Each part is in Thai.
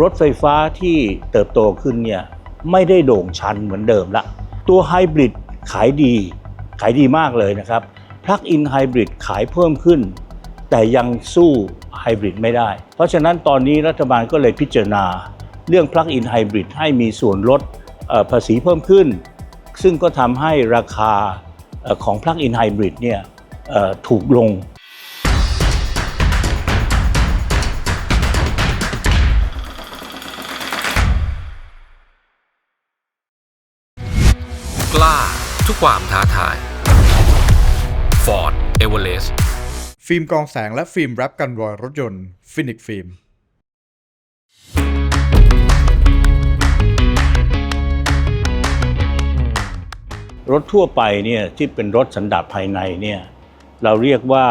รถไฟฟ้าที่เติบโตขึ้นเนี่ยไม่ได้โด่งชันเหมือนเดิมละ ตัวไฮบริดขายดี ขายดีมากเลยนะครับ p l u g in Hybrid ขายเพิ่มขึ้น แต่ยังสู้ไฮบริดไม่ได้ เพราะฉะนั้นตอนนี้รัฐบาลก็เลยพิจารณา เรื่อง Plug in Hybrid ให้มีส่วนลดภาษีเพิ่มขึ้น ซึ่งก็ทำให้ราคาของ Plug in Hybrid เนี่ยถูกลง ความท้าทาย Ford Everest ฟิล์มกรองแสงและฟิล์มแรปกันรอยรถยนต์ฟินิกฟิล์มรถทั่วไปเนี่ยที่เป็นรถสันดาปภายในเนี่ยเราเรียกว่า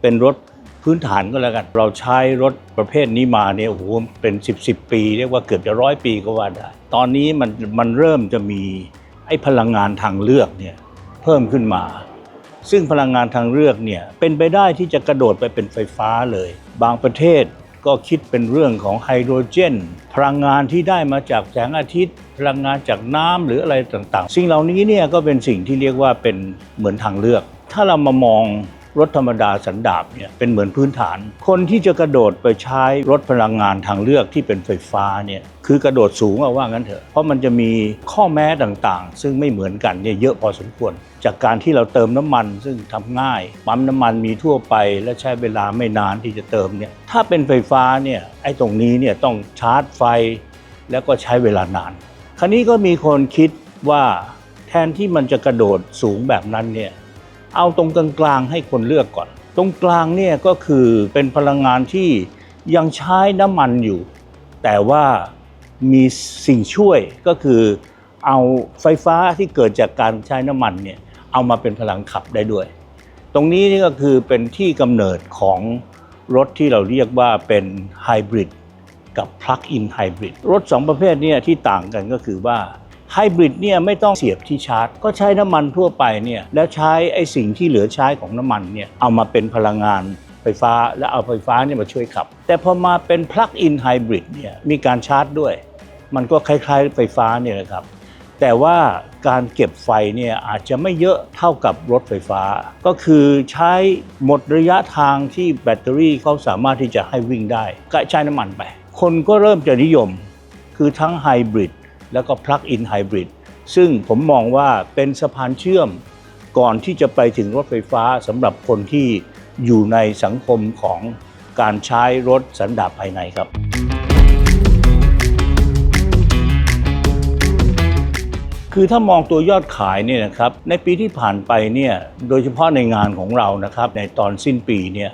เป็นรถพื้นฐานก็แล้วกัน เราใช้รถประเภทนี้มาเนี่ยโอ้โหเป็น 10บสปี เรียกว่าเกือบจะร้อยปีก็ว่าได้ ตอนนี้มันมันเริ่มจะมี ไอ้พลังงานทางเลือกเนี่ยเพิ่มขึ้นมา ซึ่งพลังงานทางเลือกเนี่ยเป็นไปได้ที่จะกระโดดไปเป็นไฟฟ้าเลย บางประเทศก็คิดเป็นเรื่องของไฮโดรเจน พลังงานที่ได้มาจากแสงอาทิตย์ พลังงานจากน้ำหรืออะไรต่างๆ สิ่งเหล่านี้เนี่ยก็เป็นสิ่งที่เรียกว่าเป็นเหมือนทางเลือก ถ้าเรามามอง รถธรรมดาสันดาปเนี่ยเป็นเหมือนพื้นฐาน คนที่จะกระโดดไปใช้รถพลังงานทางเลือกที่เป็นไฟฟ้าเนี่ยคือกระโดดสูงเอาว่างั้นเถอะ เพราะมันจะมีข้อแม้ต่างๆ ซึ่งไม่เหมือนกันเนี่ยเยอะพอสมควร จากการที่เราเติมน้ำมันซึ่งทำง่ายปั๊มน้ำมันมีทั่วไปและใช้เวลาไม่นานที่จะเติมเนี่ยถ้าเป็นไฟฟ้าเนี่ยไอ้ตรงนี้เนี่ยต้องชาร์จไฟ แล้วก็ใช้เวลานาน คราวนี้ก็มีคนคิดว่าแทนที่มันจะกระโดดสูงแบบนั้นเนี่ย เอาตรงกลางๆให้คนเลือกก่อน ตรงกลางเนี่ยก็คือเป็นพลังงานที่ยังใช้น้ำมันอยู่ แต่ว่ามีสิ่งช่วยก็คือเอาไฟฟ้าที่เกิดจากการใช้น้ำมันเนี่ยเอามาเป็นพลังขับได้ด้วย ตรงนี้นี่ก็คือเป็นที่กำเนิดของรถที่เราเรียกว่าเป็นไฮบริดกับ Plug-in Hybrid รถ2ประเภทเนี่ยที่ต่างกันก็คือว่า ไฮบริดเนี่ยไม่ต้องเสียบที่ชาร์จ ก็ใช้น้ำมันทั่วไปเนี่ยแล้วใช้ไอ้สิ่งที่เหลือใช้ของน้ำมันเนี่ยเอามาเป็นพลังงานไฟฟ้า แล้วเอาไฟฟ้าเนี่ยมาช่วยขับ แต่พอมาเป็น Plug-in Hybrid เนี่ยมีการชาร์จด้วย มันก็คล้ายๆไฟฟ้าเนี่ยนะครับแต่ว่าการเก็บไฟเนี่ยอาจจะไม่เยอะเท่ากับรถไฟฟ้า ก็คือใช้หมดระยะทางที่แบตเตอรี่เขาสามารถที่จะให้วิ่งได้ก็ใช้น้ำมันไป คนก็เริ่มจะนิยม คือทั้งไฮบริด แล้วก็ Plug-in Hybrid ซึ่งผมมองว่าเป็นสะพานเชื่อมก่อนที่จะไปถึงรถไฟฟ้าสำหรับคนที่อยู่ในสังคมของการใช้รถสันดาปภายในครับ คือถ้ามองตัวยอดขายเนี่ยนะครับในปีที่ผ่านไปเนี่ยโดยเฉพาะในงานของเรานะครับในตอนสิ้นปีเนี่ย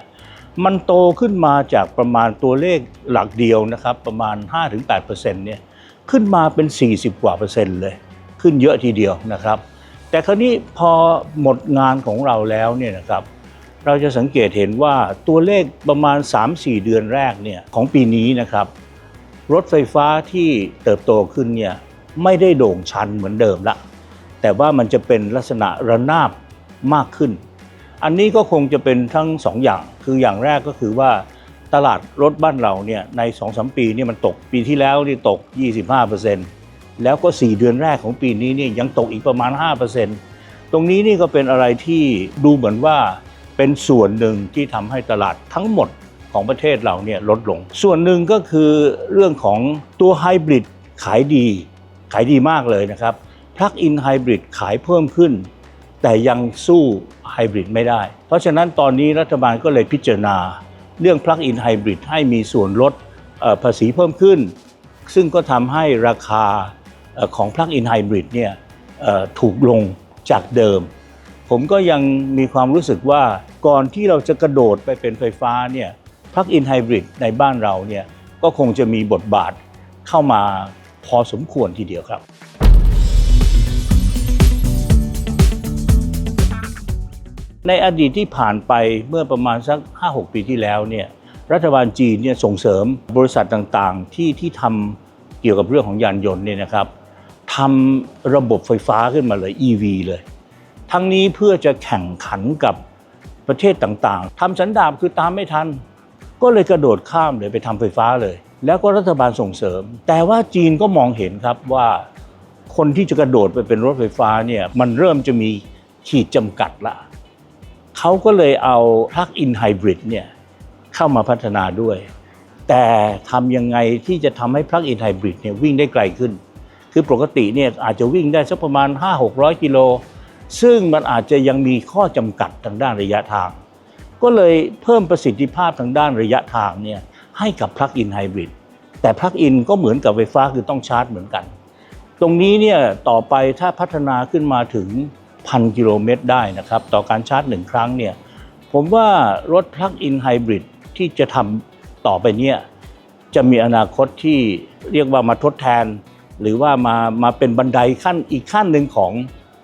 มันโตขึ้นมาจากประมาณตัวเลขหลักเดียวนะครับประมาณ 5-8%เนี่ย ขึ้นมาเป็น 40 กว่าเปอร์เซ็นต์เลย ขึ้นเยอะทีเดียวนะครับ แต่คราวนี้พอหมดงานของเราแล้วเนี่ยนะครับเราจะสังเกตเห็นว่าตัวเลขประมาณ 3-4 เดือนแรกเนี่ยของปีนี้นะครับ รถไฟฟ้าที่เติบโตขึ้นเนี่ยไม่ได้โด่งชันเหมือนเดิมละแต่ว่ามันจะเป็นลักษณะระนาบมากขึ้น อันนี้ก็คงจะเป็นทั้งสองอย่างคืออย่างแรกก็คือว่า ตลาดรถบ้านเราเนี่ยใน2อสปีนี่มันตกปีที่แล้วนี่ตก 25%แล้วก็ 4 เดือนแรกของปีนี้เนี่ยยังตกอีกประมาณ 5%ตรงนี้นี่ก็เป็นอะไรที่ดูเหมือนว่าเป็นส่วนหนึ่งที่ทำให้ตลาดทั้งหมดของประเทศเราเนี่ยลดลง ส่วนหนึ่งก็คือเรื่องของตัวไฮบริดขายดี ขายดีมากเลยนะครับ Plug-in Hybrid ขายเพิ่มขึ้น แต่ยังสู้ไฮบริดไม่ได้ เพราะฉะนั้นตอนนี้รัฐบาลก็เลยพิจารณา เรื่อง Plug-in Hybrid ให้มีส่วนลดภาษีเพิ่มขึ้น ซึ่งก็ทำให้ราคาของ Plug-in Hybrid เนี่ยถูกลงจากเดิม ผมก็ยังมีความรู้สึกว่าก่อนที่เราจะกระโดดไปเป็นไฟฟ้าเนี่ย Plug-in Hybrid ในบ้านเราเนี่ยก็คงจะมีบทบาทเข้ามาพอสมควรทีเดียวครับ ในอดีตที่ผ่านไปเมื่อประมาณสัก 5-6 ปีที่แล้วเนี่ยรัฐบาลจีนเนี่ยส่งเสริมบริษัทต่างๆ ที่ที่ทำเกี่ยวกับเรื่องของยานยนต์เนี่ยนะครับทำระบบไฟฟ้าขึ้นมาเลย EV เลย ทั้งนี้เพื่อจะแข่งขันกับประเทศต่างๆทำสันดาปคือตามไม่ทัน ก็เลยกระโดดข้ามเลยไปทำไฟฟ้าเลย แล้วก็รัฐบาลส่งเสริม แต่ว่าจีนก็มองเห็นครับว่าคนที่จะกระโดดไปเป็นรถไฟฟ้าเนี่ยมันเริ่มจะมีขีดจำกัดละ เขาก็เลยเอา plug-in hybrid เนี่ยเข้ามาพัฒนาด้วย แต่ทำยังไงที่จะทำให้ plug-in hybrid เนี่ยวิ่งได้ไกลขึ้น คือปกติเนี่ยอาจจะวิ่งได้สักประมาณ 5-600 กิโล ซึ่งมันอาจจะยังมีข้อจำกัดทางด้านระยะทาง ก็เลยเพิ่มประสิทธิภาพทางด้านระยะทางเนี่ยให้กับ plug-in hybrid แต่ plug-in ก็เหมือนกับไฟฟ้าคือต้องชาร์จเหมือนกัน ตรงนี้เนี่ยต่อไปถ้าพัฒนาขึ้นมาถึง พันกิโลเมตรได้นะครับ ต่อการชาร์จหนึ่งครั้งเนี่ยผมว่ารถพลักอินไฮบริดที่จะทำต่อไปเนี่ยจะมีอนาคตที่เรียกว่ามาทดแทน หรือว่ามามาเป็นบันไดขั้นอีกขั้นหนึ่งของ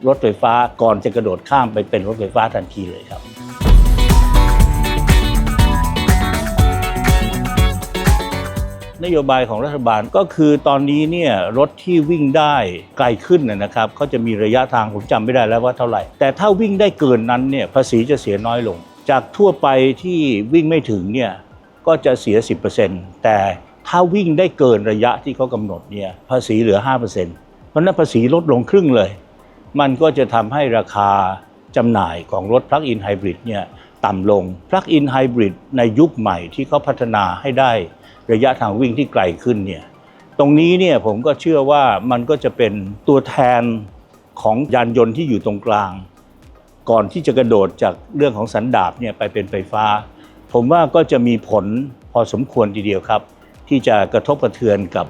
รถไฟฟ้าก่อนจะกระโดดข้ามไปเป็นรถไฟฟ้าทันทีเลยครับ นโยบายของรัฐบาลก็คือตอนนี้เนี่ยรถที่วิ่งได้ไกลขึ้นนะครับเขาจะมีระยะทางผมจำไม่ได้แล้วว่าเท่าไหร่ แต่ถ้าวิ่งได้เกินนั้นเนี่ยภาษีจะเสียน้อยลง จากทั่วไปที่วิ่งไม่ถึงเนี่ยก็จะเสีย 10%แต่ถ้าวิ่งได้เกินระยะที่เขากำหนดเนี่ยภาษีเหลือ 5%เพราะนั้นภาษีลดลงครึ่งเลย มันก็จะทำให้ราคาจำหน่ายของรถ Plug-in Hybrid เนี่ยต่ำลง Plug-in Hybrid ในยุคใหม่ที่เขาพัฒนาให้ได้ ระยะทางวิ่งที่ไกลขึ้นเนี่ยตรงนี้เนี่ยผมก็เชื่อว่ามันก็จะเป็นตัวแทนของยานยนต์ที่อยู่ตรงกลาง ก่อนที่จะกระโดดจากเรื่องของสันดาปเนี่ยไปเป็นไฟฟ้า ผมว่าก็จะมีผลพอสมควรทีเดียวครับ ที่จะกระทบกระเทือนกับ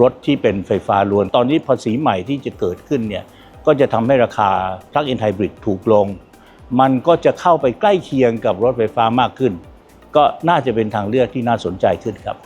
รถที่เป็นไฟฟ้าล้วน ตอนนี้ภาษีใหม่ที่จะเกิดขึ้นเนี่ยก็จะทำให้ราคา Plug-in Hybrid ถูกลง มันก็จะเข้าไปใกล้เคียงกับรถไฟฟ้ามากขึ้น ก็น่าจะเป็นทางเลือกที่น่าสนใจขึ้นครับ